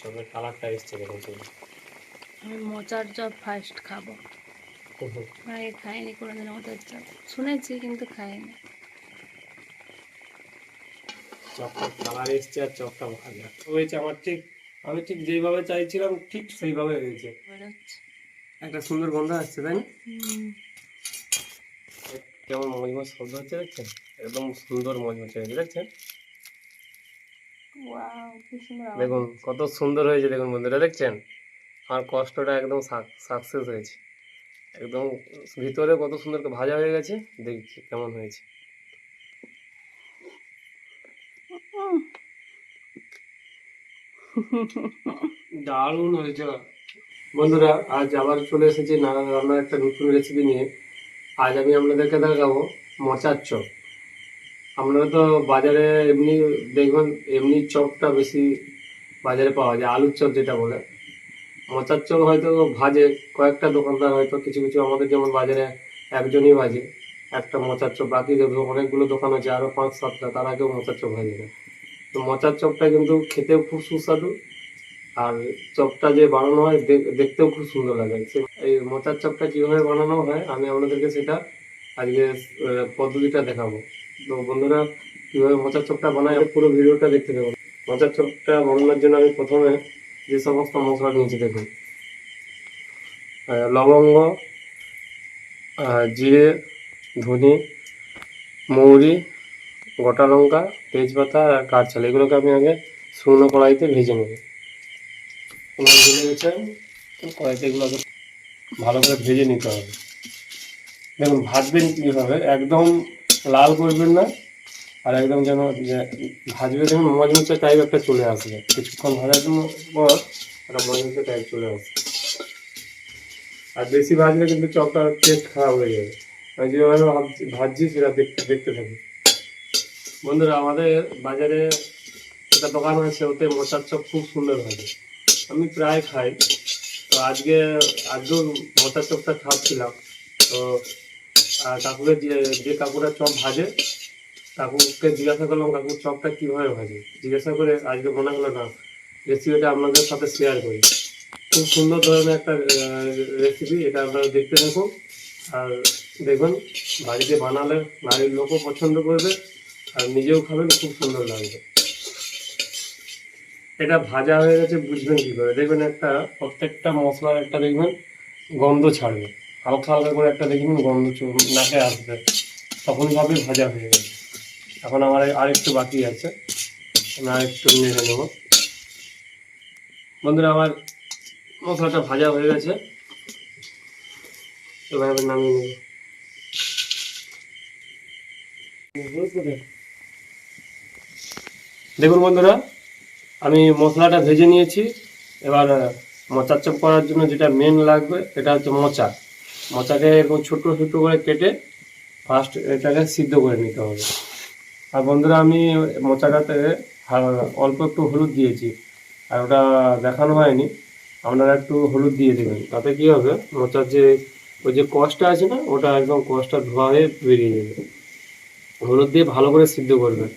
চপের কালারটা এসছে দেখুন আমি মোচার চপ ফার্স্ট খাব। আগে খাইনি কোনোদিন মোচার চপ। শুনেছি কিন্তু খাইনি। চপটার কালার এসছে আর চপটা ভাজা হয়েছে আমার ঠিক আমি ঠিক যেইভাবে চাইছিলাম ঠিক সেইভাবে হয়েছে। একটা সুন্দর গন্ধ আসছে তাই না? কেমন মজমজ শব্দ হচ্ছে দেখছেন? একদম সুন্দর মজমজ হয়েছে দেখছেন wow, কি সুন্দর আওয়াজ। দেখুন কত সুন্দর হয়েছে দেখুন বন্ধুরা দেখছেন? আমার কষ্টটা একদম সাকসেস হয়েছে। একদম ভিতরে কত সুন্দর করে ভাজা হয়ে গেছে দেখছি কেমন হয়েছে। দারুণ হয়েছে। বন্ধুরা আজ আবার চলে এসেছি নানা রান্নার একটা নতুন রেসিপি নিয়ে। আজ আমি আপনাদেরকে দেখাবো মোচার চপ। আপনারা তো বাজারে এমনি দেখবেন, এমনি চপটা বেশি বাজারে পাওয়া যায়, আলুর চপ যেটা বলে। মোচার চপ হয়তো ভাজে, কয়েকটা দোকানদার হয়তো কিছু কিছু আমাদের যেমন বাজারে একজনই ভাজে, একটা মোচার চপ, বাকি অনেকগুলো দোকান আছে আরও পাঁচ সাতটা, তার আগেও মোচার চপ ভাজে না তো মোচার চপটা কিন্তু খেতেও খুব সুস্বাদু, আর চপটা যে বানানো হয় দেখ- দেখতেও খুব সুন্দর লাগে। এই মোচার চপটা কীভাবে বানানো হয়, আমি আপনাদেরকে সেটা আজকে পদ্ধতিটা দেখাবো। তো বন্ধুরা, কীভাবে মোচার চপটা বানায় পুরো ভিডিওটা দেখতে থাকুন মোচার চপটা বানানোর জন্য আমি প্রথমে যে সমস্ত মশলা নিয়েছি, দেখুন। লবঙ্গ জিরে, ধনে, মৌরি, গোটা লঙ্কা, তেজপাতা আর কাঠচাল এগুলোকে আমি আগে শুকনো কড়াইতে ভেজে নেব। কড়াইতে এগুলোকে ভালো করে ভেজে নিতে হবে। দেখুন, ভাজবেন কীভাবে, একদম লাল করবেন না, আর একদম যেন ভাজবে, দেখুন মজমুচে টাইপ একটা চলে আসবে। কিছুক্ষণ ভাজার জন্য পর একটা মজমুচে টাইপ চলে আসবে। আর বেশি ভাজলে কিন্তু চপটা টেস্ট খারাপ হয়ে যাবে। আমি যেভাবে ভাজছি, সেটা দেখতে দেখতে থাকি। বন্ধুরা, আমাদের বাজারে একটা দোকান আছে, ওতে মশার চপ খুব সুন্দর ভাজে। আমি প্রায় খাই। তো আজকে আজকেও মশার চপটা খাচ্ছিলাম। তো আহ, কাকুকে যে যে কাকুরা চপ ভাজে কাকুকে জিজ্ঞাসা করলাম কাকুর চপটা কীভাবে ভাজে? জিজ্ঞাসা করে আজকে মনে হলো না রেসিপিটা আপনাদের সাথে শেয়ার করি। খুব সুন্দর ধরনের একটা রেসিপি এটা আপনারা দেখতে থাকুন। আর দেখবেন বাড়িতে বানালে বাড়ির লোকও পছন্দ করবে আর নিজেও খাবেন খুব সুন্দর লাগবে। এটা ভাজা হয়ে গেছে বুঝবেন কি করে দেখবেন একটা প্রত্যেকটা মশলার একটা দেখবেন গন্ধ ছাড়বে। হালকা হালকা করে একটা দেখবেন গন্ধ নাকে আসবে। তখন ভাবে ভাজা হয়ে গেছে এখন আমার আর একটু বাকি আছে। আমি আর একটু নেড়ে নেব। বন্ধুরা, আমার মশলাটা ভাজা হয়ে গেছে। এবার আমি নামিয়ে নেব। দেখুন বন্ধুরা, আমি মশলাটা ভেজে নিয়েছি। এবার মোচার চপ করার জন্য যেটা মেন লাগবে এটা হচ্ছে মোচা। মোচাকে এরকম ছোট ছোট করে কেটে ফার্স্ট এটাকে সিদ্ধ করে নিতে হবে। আর বন্ধুরা, আমি মোচাটাতে অল্প একটু হলুদ দিয়েছি, আর ওটা দেখানো হয়নি। আপনারা একটু হলুদ দিয়ে দেবেন, তাতে কি হবে মোচার যে, ওই যে কষটা আছে না, ওটা একদম কষটা ধোয়া হয়ে বেরিয়ে যাবে। হলুদ দিয়ে ভালো করে সিদ্ধ করবেন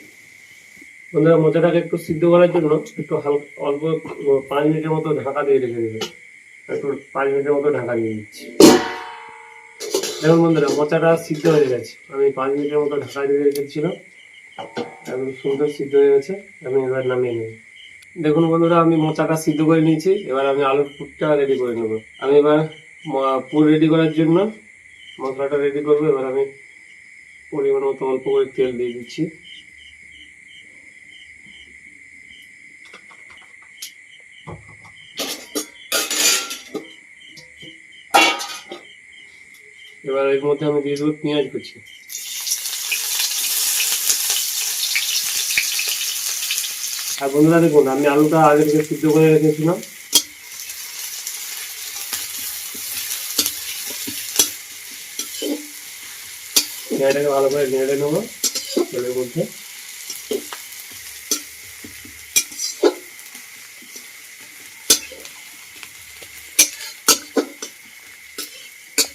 বন্ধুরা মোচাটাকে একটু সিদ্ধ করার জন্য একটু হালকা অল্প পাঁচ মিনিটের মতো ঢাকা দিয়ে রেখে দেবেন। একটু পাঁচ মিনিটের মতো ঢাকা দিয়ে দিচ্ছি। দেখুন বন্ধুরা, মোচাটা সিদ্ধ হয়ে গেছে। আমি পাঁচ মিনিটের মতো ঢাকা দিয়ে রেখেছিলাম এখন সুন্দর সিদ্ধ হয়ে গেছে। আমি এবার নামিয়ে নেব। দেখুন বন্ধুরা, আমি মোচাটা সিদ্ধ করে নিয়েছি। এবার আমি আলুর পুরটা রেডি করে নেব। আমি এবার পুর রেডি করার জন্য মশলাটা রেডি করব। এবার আমি পরিমাণ মতো অল্প করে তেল দিয়ে দিচ্ছি। এবার এর মধ্যে আমি দিয়ে দেবো পেঁয়াজ কুচি। আর বন্ধুরা দেখুন, আমি আলুটা আগে থেকে সিদ্ধ করে রেখেছিলাম। পেঁয়াজটাকে ভালো করে নেড়ে নেব তেলের মধ্যে।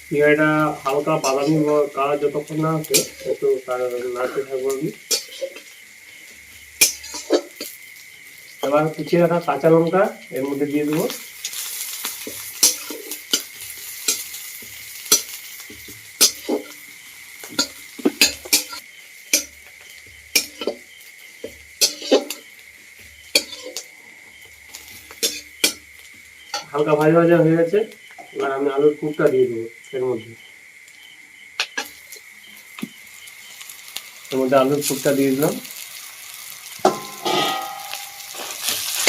পেঁয়াজটা হালকা বাদামি কালার যতক্ষণ না আসে একটু নাড়তে থাকব আমি। এবার কুচিয়ে রাখা কাঁচা লঙ্কা, এর মধ্যে দিয়ে দেবো। হালকা ভাজা ভাজা হয়ে গেছে। এবার আমি আলুর কুকটা দিয়ে দেবো এর মধ্যে। এর মধ্যে আলুর কুকটা দিয়ে দিলাম।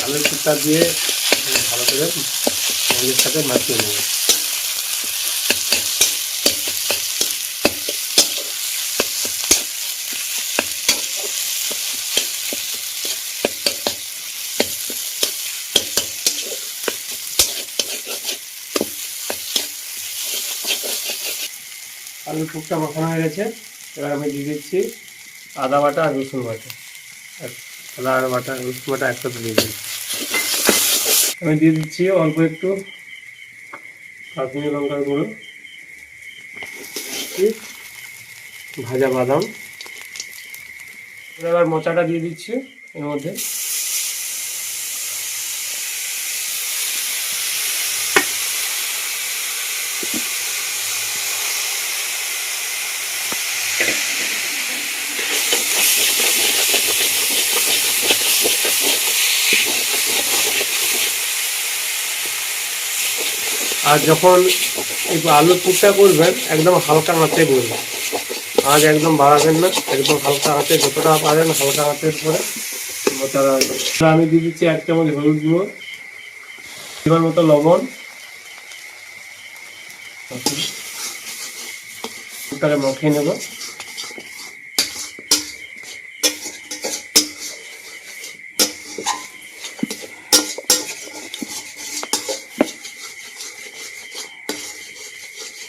আলুর কুকটা দিয়ে ভালো করে মন্দির সাথে মাখিয়ে নেব। কুকটা মাখানো হয়ে গেছে। এবার আমি দিয়ে দিচ্ছি আদা বাটা আর রসুন বাটা। আদা বাটা, রসুন বাটা একসাথে দিয়ে দিচ্ছি। আমি দিয়ে দিচ্ছি অল্প একটু কাশ্মীরি লঙ্কার গুঁড়ো ভাজা বাদাম। এবার মোচাটা দিয়ে দিচ্ছি এর মধ্যে। আর যখন এই আলুর পুরটা করবেন, একদম হালকা হাতে করবেন। আজ একদম বাড়াবেন না, একদম হালকা হাতে, যতটা পারেন হালকা হাতের পরে আমি দিয়ে দিচ্ছি এক চামচ হলুদ গুঁড়ো এবার মতো লবণ। তাহলে মাখিয়ে নেব।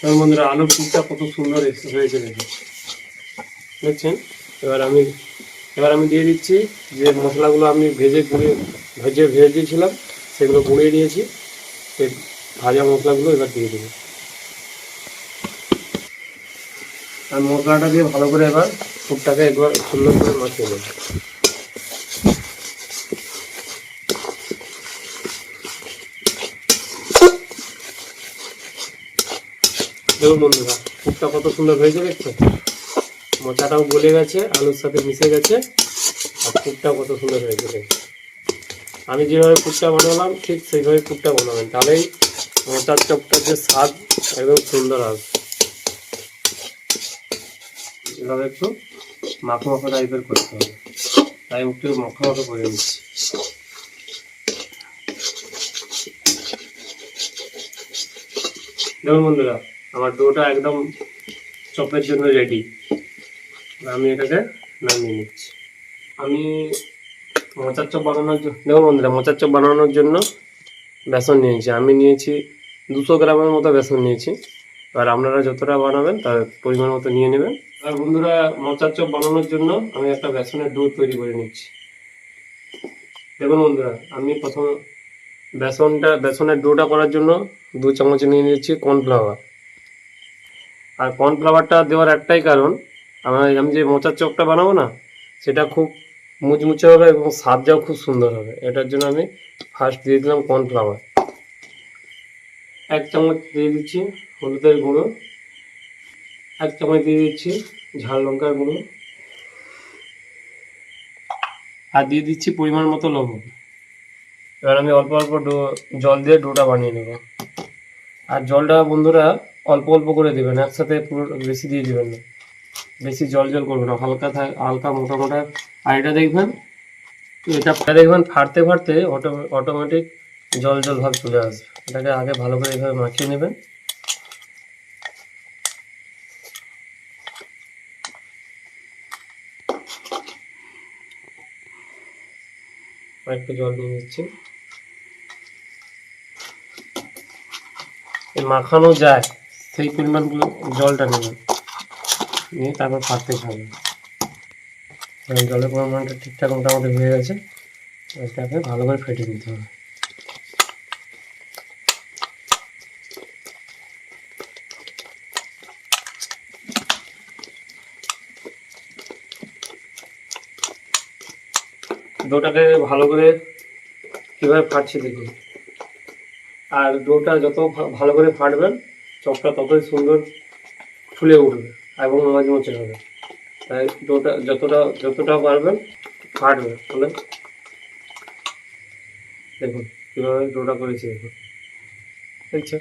এবার বন্ধুরা আলুর পুরটা কত সুন্দর হয়েছে দেখুন। দেখছেন? এবার আমি এবার আমি দিয়ে দিচ্ছি যে মশলাগুলো আমি ভেজে গুঁড়ে, ভেজে ভেজে দিয়েছিলাম সেগুলো গুঁড়িয়ে নিয়েছি। সেই ভাজা মশলাগুলো এবার দিয়ে দেবো। আর মশলাটা দিয়ে ভালো করে এবার পুরটাকে একবার সুন্দর করে মাখিয়ে নেব। দেখুন বন্ধুরা পুরটা কত সুন্দর হয়েছে দেখছ? মোচাটাও গলে গেছে, আলুর সাথে মিশে গেছে, আর পুরটাও কত সুন্দর হয়েছে দেখো আমি যেভাবে পুরটা বানালাম, ঠিক সেইভাবে পুরটা বানাবেন। তাহলেই মোচার চপটার যে স্বাদ একদম সুন্দর আসবে। এভাবে একটু মাখো মাখো টাইপের করতে হবে। তাই একটু মাখো মাখো করে নিচ্ছি। দেখুন বন্ধুরা আমার ডোটা একদম চপের জন্য রেডি আমি এটাকে নামিয়ে নিচ্ছি। আমি মোচার চপ বানানোর জন্য দেখুন বন্ধুরা, মোচার চপ বানানোর জন্য বেসন নিয়েছি। আমি নিয়েছি দুশো গ্রামের মতো বেসন নিয়েছি। আর আপনারা যতটা বানাবেন, তার পরিমাণ মতো নিয়ে নেবেন। আর বন্ধুরা, মোচার চপ বানানোর জন্য আমি একটা বেসনের ডো তৈরি করে নিচ্ছি। দেখুন বন্ধুরা, আমি প্রথম বেসনটা বেসনের ডোটা করার জন্য দু চামচ নিয়ে নিয়েছি কর্নফ্লাওয়ার আর কর্নফ্লাওয়ারটা দেওয়ার একটাই কারণ, আমার আমি যে মোচার চপটা বানাবো না, সেটা খুব মুচমুচে হবে এবং স্বাদটাও খুব সুন্দর হবে। এটার জন্য আমি ফার্স্ট দিয়ে দিলাম কর্নফ্লাওয়ার এক চামচ দিয়ে দিচ্ছি হলুদের গুঁড়ো। এক চামচ দিয়ে দিচ্ছি ঝাল লঙ্কার গুঁড়ো। আর দিয়ে দিচ্ছি পরিমাণ মতো লবণ। এবার আমি অল্প অল্প জল দিয়ে ডোটা বানিয়ে নেব। আর জলটা বন্ধুরা অল্প অল্প করে দেবেন, একসাথে পুরো বেশি দিয়ে দেবেন না। বেশি জল জল করবেন না, হালকা থাক হালকা মোটা মোটা। আর এটা দেখবেন এটা দেখবেন ফাটতে ফাটতে অটো অটোমেটিক জল জল ভাব চলে আসবে। এটাকে আগে ভালো করে এইভাবে মাখিয়ে নেবেন। একটু জল নিয়ে নিচ্ছি। মাখানো যায়। সেই পরিমাণগুলো জলটা নেবেন নিয়ে তারপর খাবেন এবার জলের পরিমাণটা ঠিকঠাক মোটামুটি হয়ে গেছে। এটাকে ভালো করে ফেটে নিতে হবে। ডোটাকে ভালো করে কীভাবে ফাটছে দেখুন। আর ডোটা যত ভালো করে ফাটবেন চপটা ততই সুন্দর ফুলে উঠবে এবং মচমচে হবে তাই ডোটা যতটা যতটা পারবেন ফাটবে তাহলে দেখুন কীভাবে ডোটা করেছি দেখুন। দেখছ?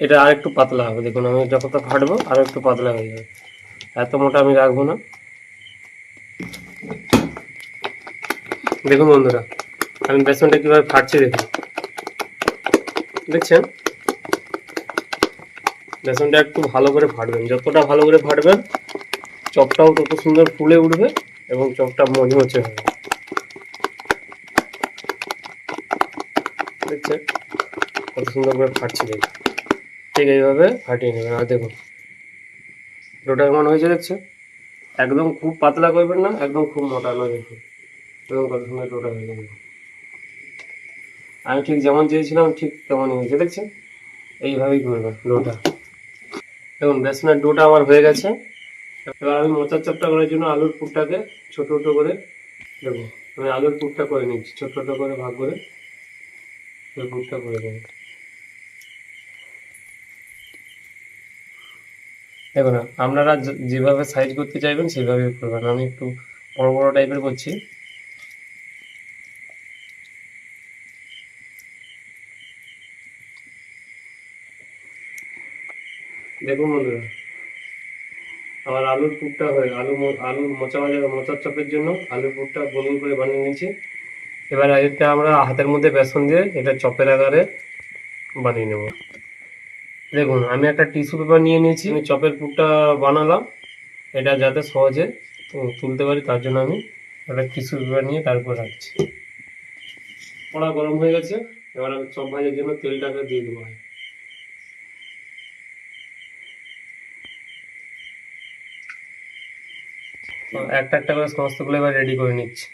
এটা আর একটু পাতলা হবে, দেখুন আমি যত ফাটবো আর একটু পাতলা হয়ে যাবে। এত মোটা আমি রাখব না। দেখুন বন্ধুরা, আমি বেসনটা কীভাবে ফাটছি দেখুন। দেখছেন? বেসনটা একটু ভালো করে ফাটবেন। যতটা ভালো করে ফাটবেন চপটাও তত সুন্দর ফুলে উঠবে এবং চপটা মচমচে হবে। দেখছেন কত সুন্দর করে ফাটছে দেখুন ঠিক এইভাবে ফাটিয়ে নেবেন। আর দেখুন ডোটা কেমন হয়েছে দেখছেন একদম খুব পাতলা করবেন না, একদম খুব মোটা নয় দেখুন। এবং কত সুন্দর ডোটা হয়ে যাবে আমি ঠিক যেমন চেয়েছিলাম, ঠিক তেমনই হয়েছে, দেখছেন? এইভাবেই করবেন ডোটা দেখুন, বেসনের ডোটা আমার হয়ে গেছে। এবার আমি মোচার চাপটা করার জন্য আলুর পুরটাকে ছোট ছোট করে দেখুন আমি আলুর পুরটা করে নিচ্ছি, ছোট ছোট করে ভাগ করে পুরটা করে দেবো। দেখুন, আপনারা যেভাবে সাইজ করতে চাইবেন, সেভাবে করবেন। আমি একটু বড় বড় টাইপের করছি। দেখুন বন্ধুরা। আমার আলুর পুরটা হয়ে আলু ম- আলু মোচা ভাজা মোচার চপের জন্য আলুর পুরটা গোল করে বানিয়ে নিয়েছি। এবার এটা আমরা হাতের মধ্যে বেসন দিয়ে এটা চপের আকারে বানিয়ে নেব। দেখুন, আমি একটা টিস্যু পেপার নিয়ে নিয়েছি। আমি চপের পুরটা বানালাম। এটা যাতে সহজে তুলতে পারি, তার জন্য আমি একটা টিস্যু পেপার নিয়ে তারপর রাখছি। কড়া গরম হয়ে গেছে। এবার আমি চপ ভাজার জন্য তেলটাকে দিয়ে দেবো। একটা একটা করে সমস্তগুলো এবার রেডি করে নিচ্ছি।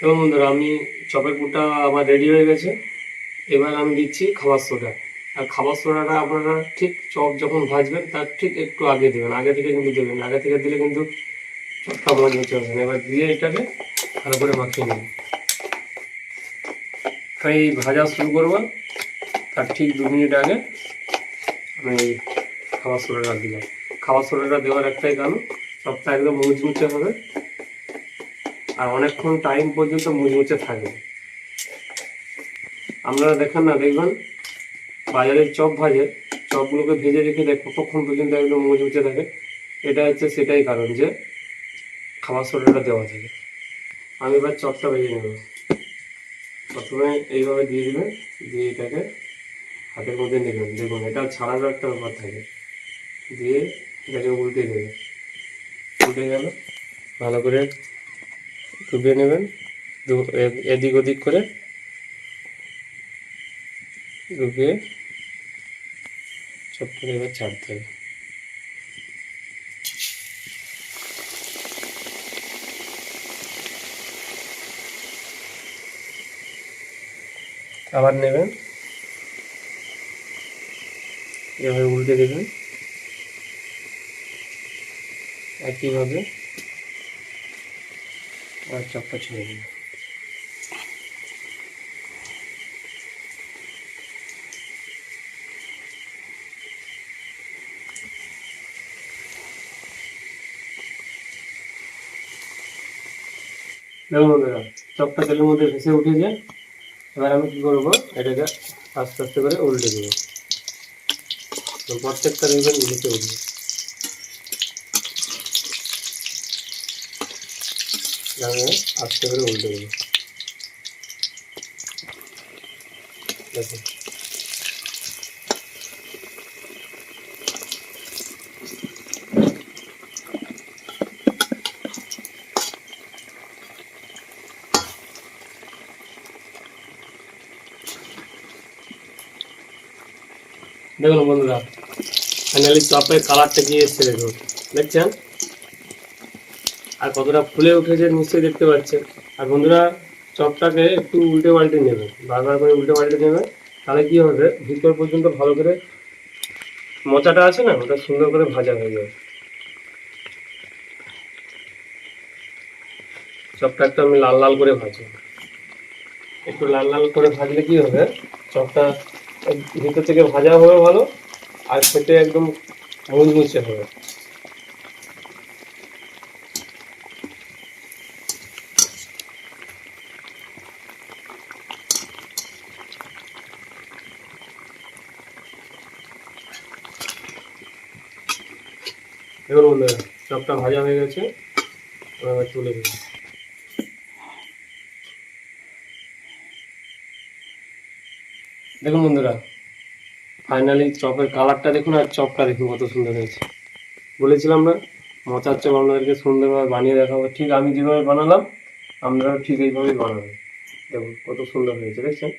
তো বন্ধুরা, আমি চপের পুরটা আমার রেডি হয়ে গেছে। এবার আমি দিচ্ছি খাবার সোডা। আর খাবার সোডাটা আপনারা ঠিক চপ যখন ভাজবেন, তার ঠিক একটু আগে দেবেন। আগে থেকে কিন্তু দেবেন আগে থেকে দিলে কিন্তু চপটা মজমুচে হবে না। এবার দিয়ে এটাকে ভালো করে মাখিয়ে নেবেন এই ভাজা শুরু করব। তার ঠিক দু মিনিট আগে আমি খাবার সোডাটা দিলাম। খাবার সোডাটা দেওয়ার একটাই কারণ, চপটা একদম মুচমুচে হবে। আর অনেকক্ষণ টাইম পর্যন্ত মুচমুচে থাকবে। আপনারা দেখেন না, দেখবেন বাজারের চপ ভাজে, চপগুলোকে ভেজে রেখে দেয় কতক্ষণ পর্যন্ত একদম মুচমুচে থাকে। এটা হচ্ছে সেটাই কারণ যে খাবার সোডাটা দেওয়া থাকে। আমি এবার চপটা ভেজে নেব। প্রথমে এইভাবে দিয়ে দিবেন দিয়ে এটাকে হাতের মধ্যে নেবেন দেখুন, এটা ছাড়ারও একটা ব্যাপার থাকে। দিয়ে এটাকে উল্টে দেবেন উল্টে গেল। ভালো করে ডুবিয়ে নেবেন। এদিক ওদিক করে ডুবিয়ে করে এবার ছাড়তে হবে আবার নেবেন। এভাবে উল্টে দেবেন। একইভাবে। আর চপটা ছেড়ে দিন। দেখুন বন্ধুরা চপটা তেলের মধ্যে ভেসে উঠেছে। এবার আমি কি করব? এটাকে আস্তে আস্তে করে উল্টে দেবো। তো প্রত্যেকটা দেখবেন ভেসে উঠবে আস্তে করে উল্টে দেবো। দেখুন দেখুন বন্ধুরা ফাইনালি চপের কালারটা কি এসছে দেখুন। দেখছেন? আর কতটা ফুলে উঠেছে নিশ্চয়ই দেখতে পাচ্ছেন। আর বন্ধুরা, চপটাকে একটু উল্টে পাল্টে নেবে, বারবার করে উল্টে পাল্টে নেবে, তাহলে কি হবে? ভিতর পর্যন্ত ভালো করে মোচাটা আছে না, ওটা সুন্দর করে ভাজা হয়ে যাবে। চপটা একটু আমি লাল লাল করে ভাজবো। একটু লাল লাল করে ভাজলে কি হবে? চপটা ভিতর থেকে ভাজা হবে ভালো, আর খেতে একদম মুচমুচে হবে। বন্ধুরা চপটা ভাজা হয়ে গেছে তুলে দিই দেখুন বন্ধুরা ফাইনালি চপের কালারটা দেখুন আর চপটা দেখুন কত সুন্দর হয়েছে। বলেছিলাম না, মচার চপ আপনাদেরকে সুন্দরভাবে বানিয়ে দেখাবো। ঠিক আমি যেভাবে বানালাম, আপনারাও ঠিক এইভাবেই বানাবেন। দেখুন কত সুন্দর হয়েছে, দেখছেন?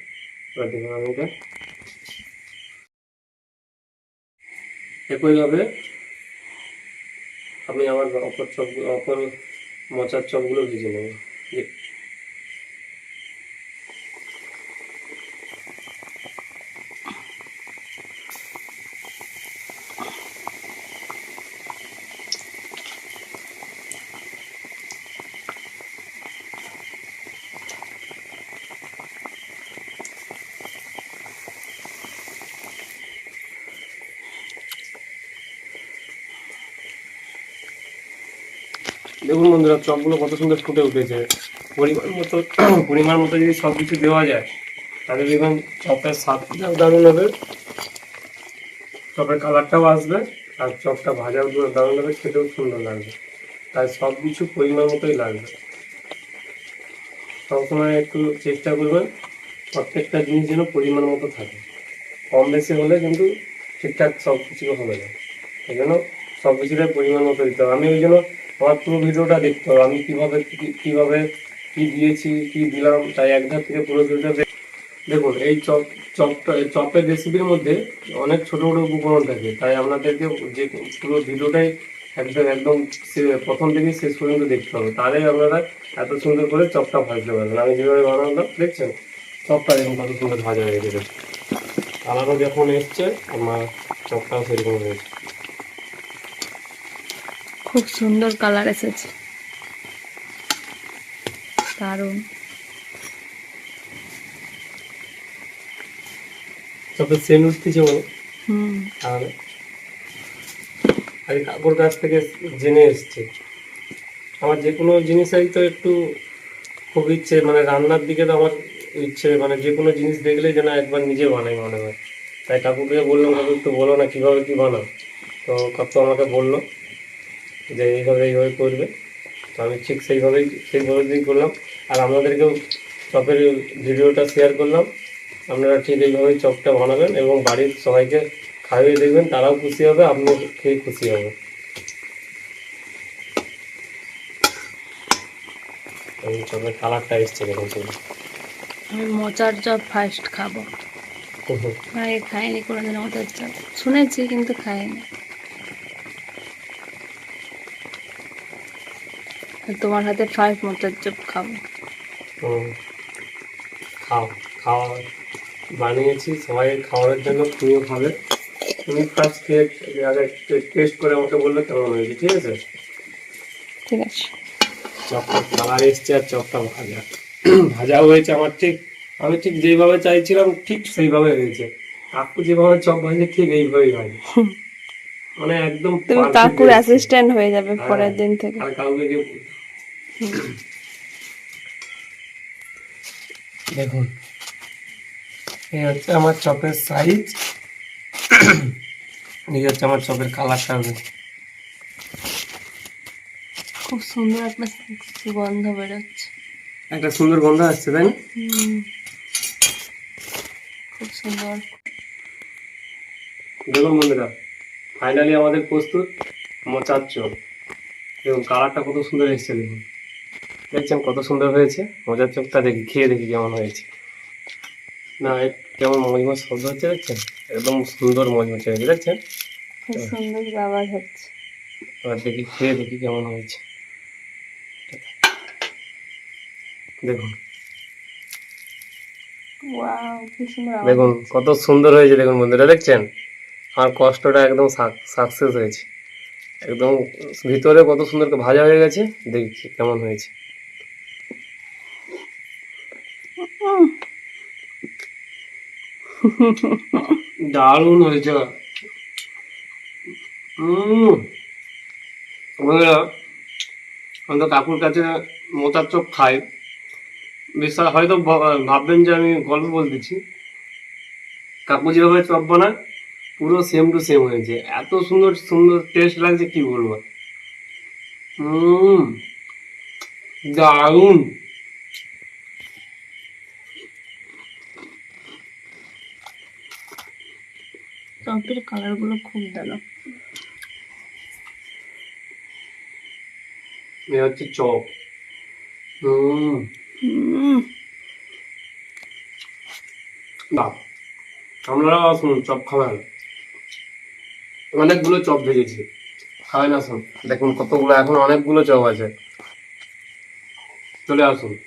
এবার দেখুন আমি এটা। একইভাবে আমি আমার অপর চপ, অপর মোচার চপগুলো ভেজে নেব। দেখুন বন্ধুরা, চপগুলো কত সুন্দর ফুটে উঠেছে। পরিমাণ মতো পরিমাণ মতো যদি সব কিছু দেওয়া যায়, তাহলে দেখবেন চপের স্বাদটাও দারুণ হবে। চপের কালারটাও আসবে, আর চপটা পুরো দারুণ হবে, খেতেও সুন্দর লাগবে। তাই সব কিছু পরিমাণ মতোই লাগবে। সবসময় একটু চেষ্টা করবেন, প্রত্যেকটা জিনিস যেন পরিমাণ মতো থাকে। কম বেশি হলে কিন্তু ঠিকঠাক সব কিছু হবে না। এই জন্য সব কিছুটাই পরিমাণ মতো দিতে হবে। আমি ওই জন্য আমার পুরো ভিডিওটা দেখতে হবে। আমি কীভাবে কীভাবে কি দিয়েছি, কি দিলাম, তাই একধার থেকে পুরো ভিডিওটা দেখ- দেখুন, এই চপ, চপটা চপের রেসিপির মধ্যে অনেক ছোট, ছোটো উপকরণ থাকে। তাই আপনাদেরকে যে পুরো ভিডিওটাই একদম একদম প্রথম থেকে শেষ পর্যন্ত দেখতে হবে। তাহলেই আপনারা এত সুন্দর করে চপটা ভাজতে পারবেন। আমি যেভাবে বানালাম, দেখছেন? চপটা দেখুন কত সুন্দর ভাজা হয়ে গেছে। কালারও যখন এসছে, আমার চপটাও সেরকম হয়েছে খুব সুন্দর কালার এসেছে। দারুণ। চপের সেন উঠতেছে বলো আর আমি কাকুর কাছ থেকে জেনে এসছি। আমার যে কোনো তো একটু খুব ইচ্ছে মানে রান্নার দিকে তো আমার ইচ্ছে মানে যে কোনো জিনিস দেখলে যেন একবার নিজে বানাই মনে হয়। তাই কাকুকে বললাম কাকু একটু বলো না কীভাবে কী বানাও? তো কাকু আমাকে বলল যে এইভাবে এইভাবে করবে। তো আমি ঠিক সেইভাবেই সেইভাবেই করলাম। আর আপনাদেরকেও চপের ভিডিওটা শেয়ার করলাম। আপনারা ঠিক এইভাবেই চপটা বানাবেন এবং বাড়ির সবাইকে খাইয়ে দেখবেন তারাও খুশি হবে আপনিও খেয়ে খুশি হবে এবং চপের কালারটা এসছে দেখুন। আমি মোচার চপ ফার্স্ট খাব। আগে খাইনি কোনোদিন মোচার চপ। শুনেছি কিন্তু খাইনি। তোমার হাতে ফার্স্ট মোচার চপ খাব। খাও খাওয়া বানিয়েছি সবাই খাওয়ার জন্য তুমিও খাবে। তুমি ফার্স্ট খেয়ে আগে টেস্ট করে আমাকে বললে কেমন হয়েছে ঠিক আছে? ঠিক আছে। চপটা কালার এসছে আর চপটা ভাজা। ভাজা হয়েছে আমার ঠিক। আমি ঠিক যেভাবে চাইছিলাম ঠিক সেইভাবে হয়েছে। কাকু যেভাবে চপ ভাজে ঠিক এইভাবেই ভাজে। মানে একদম তুমি কাকুর অ্যাসিস্ট্যান্ট হয়ে যাবে হ্যাঁ। পরের দিন থেকে। আর কাউকে কেউ দেখুন এই হচ্ছে আমার চপের সাইজ এই হচ্ছে আমার চপের কালারটা হবে। খুব সুন্দর একটা গন্ধ বেরোচ্ছে। একটা সুন্দর গন্ধ আসছে তাই না? খুব সুন্দর। দেখুন বন্ধুরা ফাইনালি আমাদের প্রস্তুত। মোচার চপ। দেখুন কালারটা কত সুন্দর এসেছে দেখুন। দেখছেন কত সুন্দর হয়েছে। মজার চোখটা দেখি খেয়ে দেখি কেমন হয়েছে। না কেমন মজমজ শব্দ হচ্ছে দেখছেন? একদম সুন্দর মজমজ হয়েছে দেখছেন? সুন্দর আওয়াজ হচ্ছে। এবার দেখি খেয়ে দেখি কেমন হয়েছে। দেখুন। দেখুন কত সুন্দর হয়েছে দেখুন বন্ধুরা দেখছেন? আমার কষ্টটা একদম সাকসেস হয়েছে। একদম ভিতরে কত সুন্দর করে ভাজা হয়ে গেছে দেখছি কেমন হয়েছে। দারুণ হয়েছে। উম আমি তো কাকুর কাছে মোচার চপ খাই। বিশ্বাস হয়তো ভাববেন যে আমি গল্প বলতেছি কাকু যেভাবে চপ বানায়, পুরো সেম টু সেম হয়েছে। এত সুন্দর সুন্দর টেস্ট লাগছে, কি বলব? হুম দারুণ। চপের কালারগুলো খুব ভালো। এ হচ্ছে চপ। হুম। হুম। বাহ। আপনারা আসুন চপ খাবেন। অনেকগুলো চপ ভেজেছি। খাবেন আসুন। দেখুন কতগুলো এখন অনেকগুলো চপ আছে। চলে আসুন।